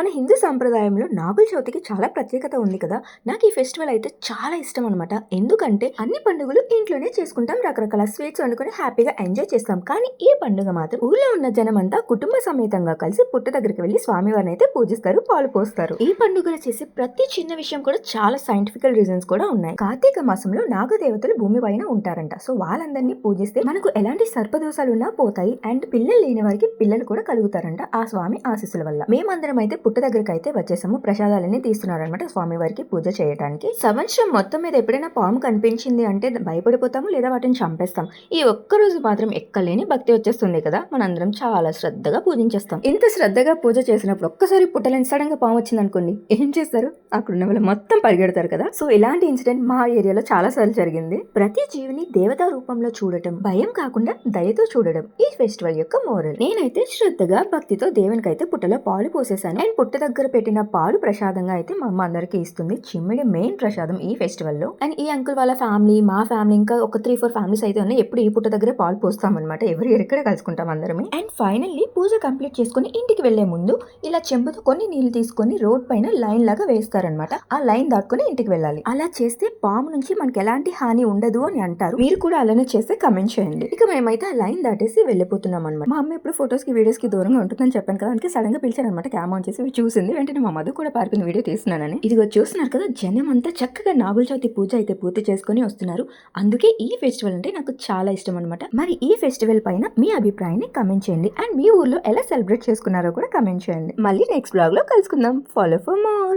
మన హిందూ సాంప్రదాయంలో నాగుల చవితికి చాలా ప్రత్యేకత ఉంది కదా? నాకు ఈ ఫెస్టివల్ అయితే చాలా ఇష్టం అనమాట ఎందుకంటే అన్ని పండుగలు ఇంట్లోనే చేసుకుంటాం రకరకాల స్వీట్స్ వండుకొని హ్యాపీగా ఎంజాయ్ చేస్తాం. కానీ ఈ పండుగ మాత్రం ఊళ్ళో ఉన్న జనం అంతా కుటుంబ సమేతంగా కలిసి పుట్ట దగ్గరికి వెళ్ళి స్వామివారిని అయితే పూజిస్తారు పాలు పోస్తారు. ఈ పండుగలు చేసే ప్రతి చిన్న విషయం కూడా చాలా సైంటిఫికల్ రీజన్స్ కూడా ఉన్నాయి. కార్తీక మాసంలో నాగదేవతలు భూమి పైన ఉంటారంట. సో వాళ్ళందరినీ పూజిస్తే మనకు ఎలాంటి సర్పదోషాలు ఉన్నా పోతాయి. అండ్ పిల్లలు లేని వారికి పిల్లలు కూడా కలుగుతారంట ఆ స్వామి ఆశీస్సుల వల్ల. మేమందరం అయితే పుట్ట దగ్గరికి అయితే వచ్చేసాము. ప్రసాదాలన్నీ తీస్తున్నారనమాట స్వామి వారికి పూజ చేయడానికి సంవత్సరం మొత్తం మీద ఎప్పుడైనా పాము కనిపించింది అంటే భయపడిపోతాము లేదా వాటిని చంపేస్తాం. ఈ ఒక్క రోజు మాత్రం ఎక్కలేని భక్తి వచ్చేస్తుంది కదా. మనందరం చాలా శ్రద్ధగా పూజించేస్తాం. ఇంత శ్రద్ధగా పూజ చేసినప్పుడు ఒక్కసారి పుట్టలేని సడన్గా పాము వచ్చింది అనుకోండి ఏం చేస్తారు? అక్కడ ఉన్న వాళ్ళు మొత్తం పరిగెడతారు కదా. సో ఇలాంటి ఇన్సిడెంట్ మా ఏరియాలో చాలా సార్లు జరిగింది. ప్రతి జీవిని దేవతా రూపంలో చూడటం భయం కాకుండా దయతో చూడడం ఈ ఫెస్టివల్ యొక్క మోరల్. నేనైతే శ్రద్ధగా భక్తితో దేవునికైతే పుట్టలో పాలు పోసేసాను. అండ్ పుట్ట దగ్గర పెట్టిన పాలు ప్రసాదంగా అయితే మా అమ్మ అందరికి ఇస్తుంది. చిమ్మిడి మెయిన్ ప్రసాదం ఈ ఫెస్టివల్లో అండ్ ఈ అంకుల్ వాళ్ళ ఫ్యామిలీ మా ఫ్యామిలీ ఇంకా ఒక త్రీ ఫోర్ ఫ్యామిలీస్ అయితే ఉన్నాయి. ఎప్పుడు ఈ పుట్ట దగ్గర పాలు పోస్తాం అనమాట ఎవరు ఎక్కడ కలుసుకుంటాం అందరమే. అండ్ ఫైనల్లీ పూజ కంప్లీట్ చేసుకుని ఇంటికి వెళ్ళే ముందు ఇలా చెంబుతో కొన్ని నీళ్ళు తీసుకొని రోడ్ పైన లైన్ లాగా వేస్తారనమాట ఆ లైన్ దాటుకుని ఇంటికి వెళ్ళాలి. అలా చేస్తే పాము నుంచి మనకి ఎలాంటి హాని ఉండదు అని అంటారు. మీరు కూడా అలానే చేస్తే కమెంట్ చేయండి. ఇక మేమైతే ఆ లైన్ దాటేసి వెళ్ళిపోతున్నాం అనమాట మా అమ్మ ఎప్పుడు ఫొటోస్కి వీడియోస్కి దూరంగా ఉంటుందని చెప్పాను కదా అందుకే సడన్గా పిలిచారనమాట అనమాట క్యామ్ ఆన్ చేసి ఇవి చూసింది. వెంటనే మా మధు కూడా పారిపోయిన వీడియో తీస్తున్నానని. ఇదిగో చూస్తున్నారు కదా జనం అంతా చక్కగా నాగుల చవితి పూజ అయితే పూర్తి చేసుకొని వస్తున్నారు. అందుకే ఈ ఫెస్టివల్ అంటే నాకు చాలా ఇష్టం అనమాట మరి ఈ ఫెస్టివల్ పైన మీ అభిప్రాయాన్ని కమెంట్ చేయండి. అండ్ మీ ఊర్లో ఎలా సెలబ్రేట్ చేసుకున్నారో కూడా కమెంట్ చేయండి. మళ్ళీ నెక్స్ట్ బ్లాగ్లో కలుసుకుందాం. Follow for more.